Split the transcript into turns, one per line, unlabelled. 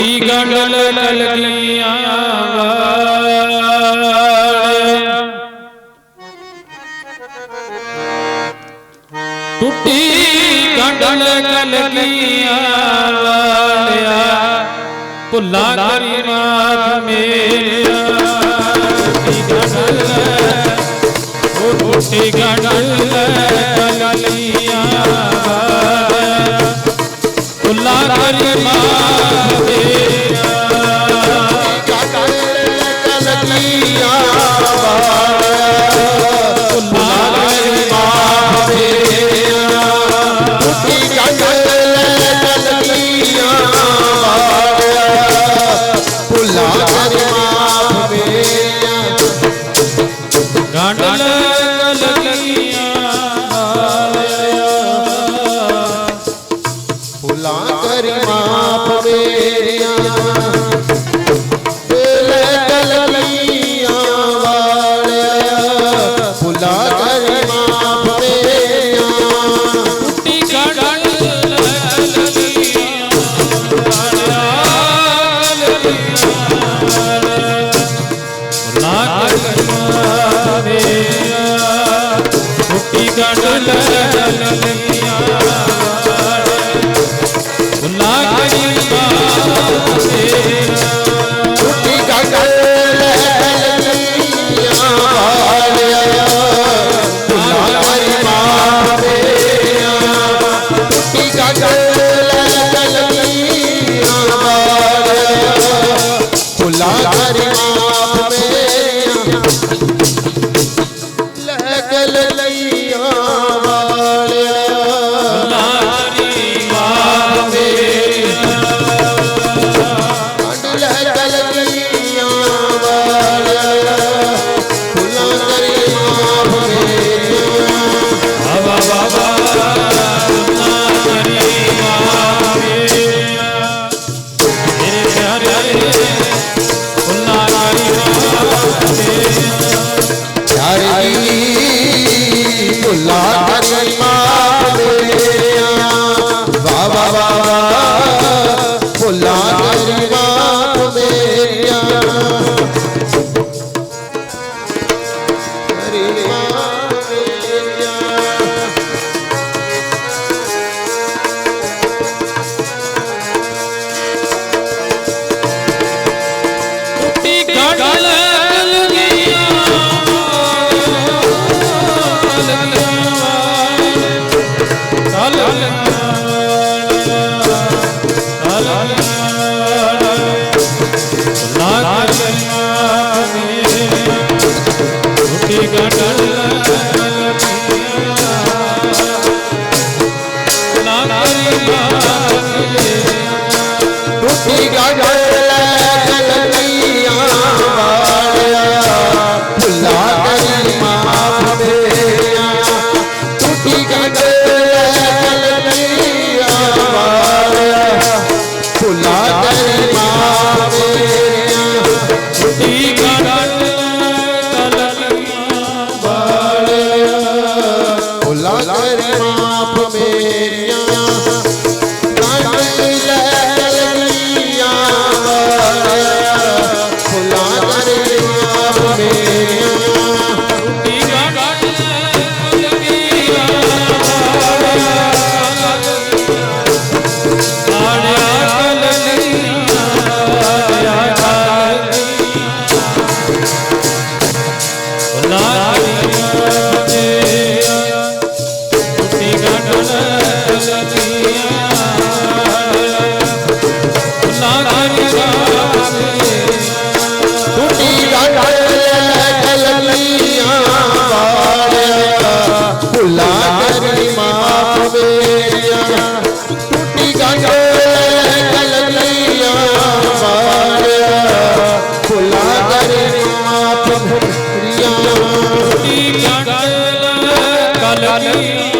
ਟੁੱਟੀ ਗੰਡਲ ਕਲਗੀਆਂ ਵਾਲ ਟੁੱਟੀ ਗੰਡਲ ਕਲਗੀਆਂ ਵਾਲਿਆ। ਭੁੱਲਾ ਕਰੀ ਮਾਤ ਮੇਰਿਆ ਟੁੱਟੀ ਗੰਡਲ ਉਹ ਟੁੱਟੀ ਗੰਡਲ ਕਲਗੀਆਂ ਵਾਲਿਆ। ਭੁੱਲਾ ਕਰੀ चल Thank you. ਆਪ ਕ੍ਰਿਆ ਦੀ ਕਲ ਕਲ